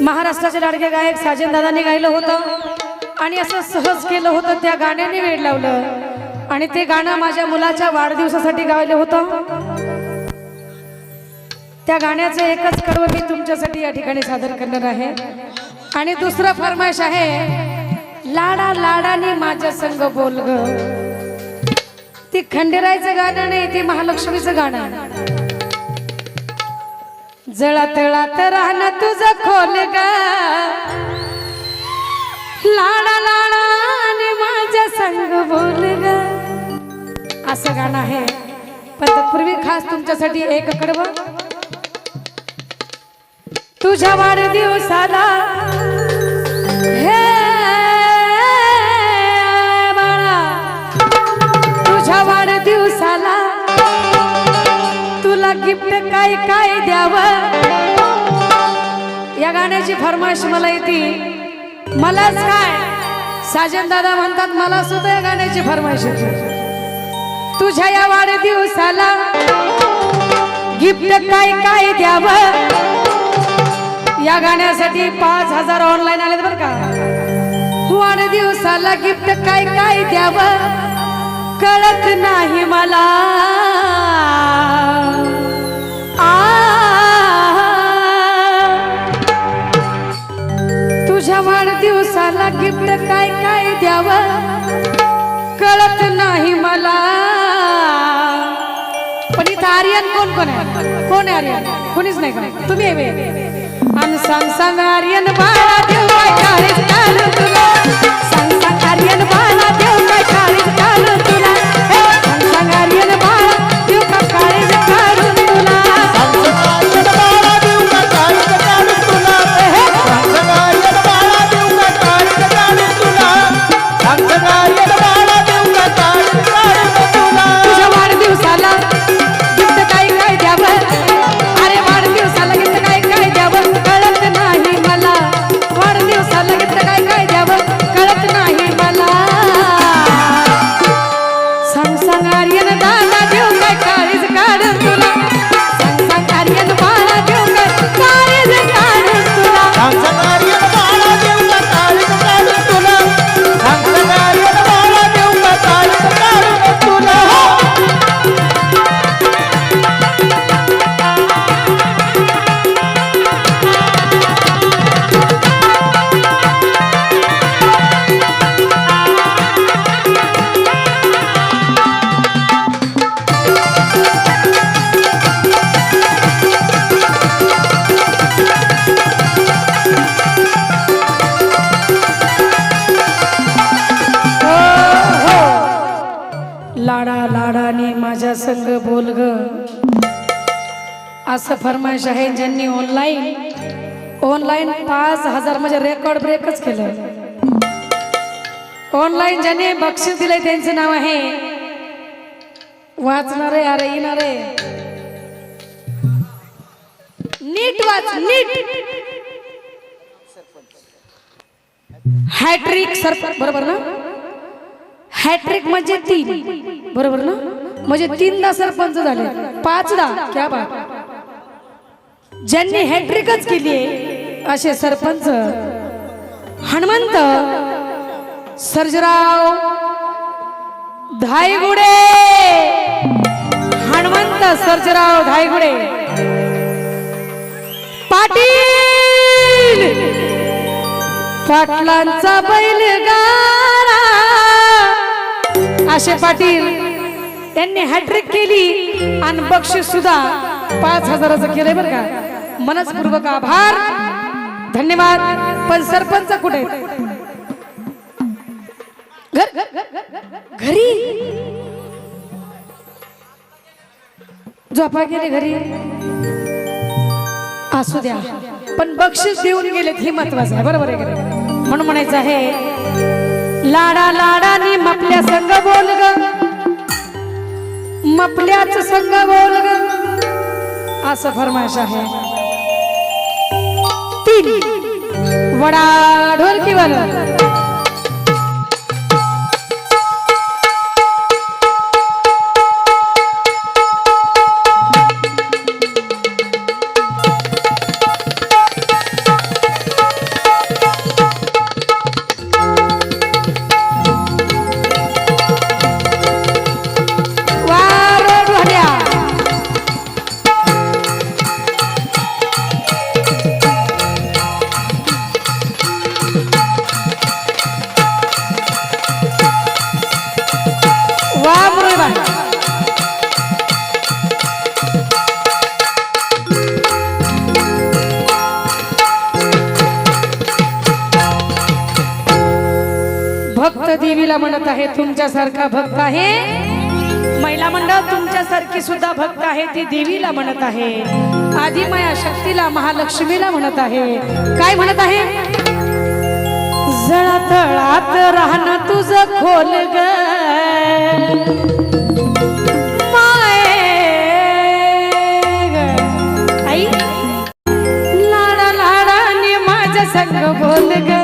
महाराष्ट्राचे लाडके गायक साजन दादांनी गायलं होतं. आणि असं सहज केलं होतं त्या गाण्याने वेळ लावलं. आणि ते गाणं माझ्या मुलाच्या वाढदिवसासाठी गायलं होतं. त्या गाण्याचं एकच कडवं मी तुमच्यासाठी या ठिकाणी सादर करणार आहे. आणि दुसरं फरमाईश आहे लाडा लाडाने माझ्या संग बोल ग. ती खंडेरायचं गाणं नाही ते महालक्ष्मीचं गाणं. आहे. जळत तळात राहणं तुझं खोल ग. लाडा लाडा आणि माझ्या संग बोल ग. असं गाणं आहे. पण तत्पूर्वी खास तुमच्यासाठी एक कडव. तुझ्या वाढदिवसाला हे काय काय द्यावं? या गाण्याची फरमाश मला येते. मलाच काय? साजन दादा म्हणतात मला सुद्धा या गाण्याची फरमाश येते. तुझ्या या वाढदिवसाला गिफ्ट काय काय द्यावं? या गाण्यासाठी पाच हजार ऑनलाईन आले बरं का. वाढदिवसाला गिफ्ट काय काय द्यावं? कळत नाही मला. तुझ्या वाढदिवसाला गिफ्ट काय काय द्यावं? कळत नाही मला. पण इथं आर्यन कोण कोण आहे? कोण आहे आर्यन? कोणीच नाही कोण तुम्ही आणि सांग सांग आर्यन बाळा देव काय तुला. सांग सांग आर्यन बाळा देव असं फरमाईश आहे ज्यांनी ऑनलाईन ऑनलाईन पाच हजार म्हणजे रेकॉर्ड ब्रेकच केलं ऑनलाईन ज्यांनी बक्षीस दिलंय त्यांचं नाव आहे. वाचणारे अरे येणारे. नीट वाच नीट. हॅट्रिक सर बरोबर ना? हॅट्रिक म्हणजे तीन. बरोबर ना? म्हणजे तीनदा सरपंच झाले. पाचदा क्या बात. ज्यांनी हॅट्रिकच केली आहे असे सरपंच हनुमंत सर्जराव धायगुडे. हनुमंत सर्जराव धायगुडे. पाटील पाटलांचा बैलगाडा. असे पाटील त्यांनी हॅट्रिक केली आणि बक्षीस सुद्धा पाच हजाराचं केलंय बरं का? मनस्पूर्वक आभार. धन्यवाद. पण सरपंच कुठे? घर घरी झोपा गेले घरी. असू द्या. पण बक्षीस देऊन गेलेत ही महत्वाचं आहे. बरोबर आहे? म्हणून म्हणायचं आहे लाडा लाडाने मपल्या संग बोल ग. मपल्याच संग बोल ग. असं फरमाश आहे. तीन वडा ढोलकीवर म्हणत आहे तुमच्यासारखा भक्त आहे. महिला मंडळ तुमच्यासारखी सुद्धा भक्त आहे. ती देवीला म्हणत आहे. आदिमाया शक्तीला महालक्ष्मीला म्हणत आहे. काय म्हणत आहे? जळतळात राहणं तुझं खोल ग. संग बोल ग.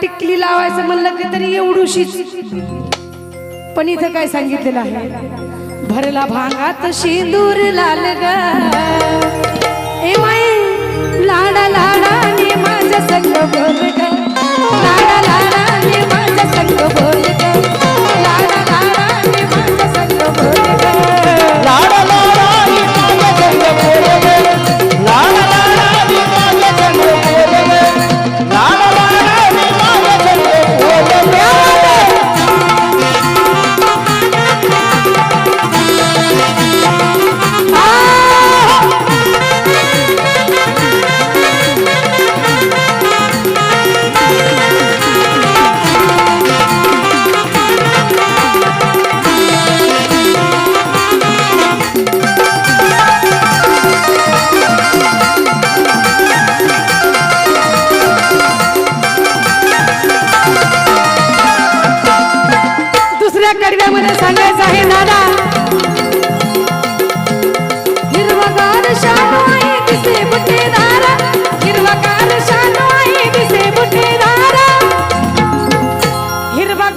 टिकली लावायचं म्हणलं की तरी एवढूशीच. पण इथं काय सांगितलेलं आहे? भरला भांगात शिंदूर लाल गा.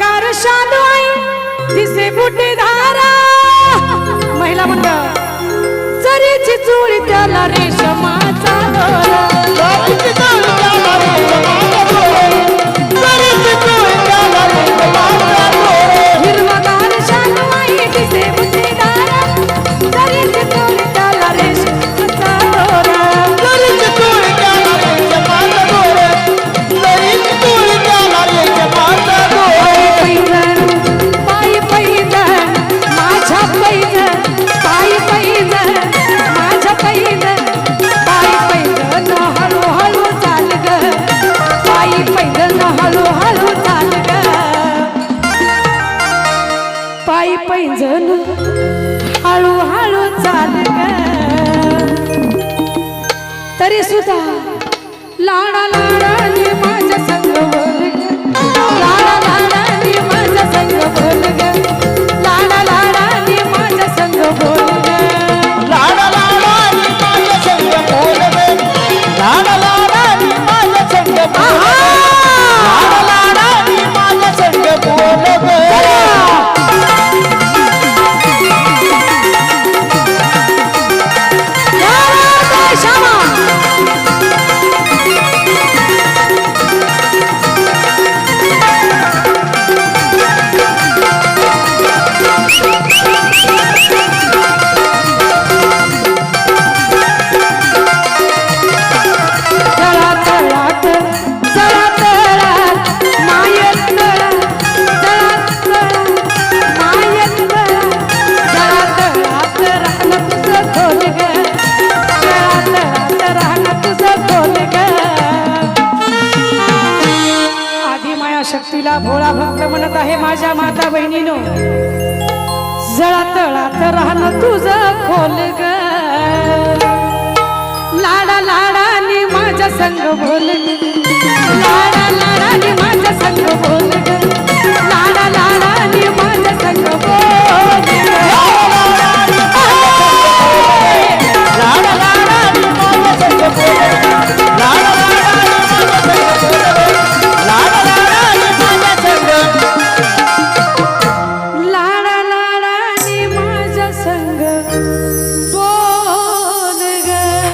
सागर शालू आई बुटे धारा. महिला मंडळ जरीची चोळी त्याला रेशमाचा दोरा पैंजण हळूहळू चाल तरी सुद्धा लाडा लाडा माझ्या संगवर माझ्या माता बहिणीनो. जळा तळात राहणं तुझं खोल ग. लाडा लाडाने माझ्या संग बोल लाडा लाडाने माझ्या संग बोल लाडा लाडा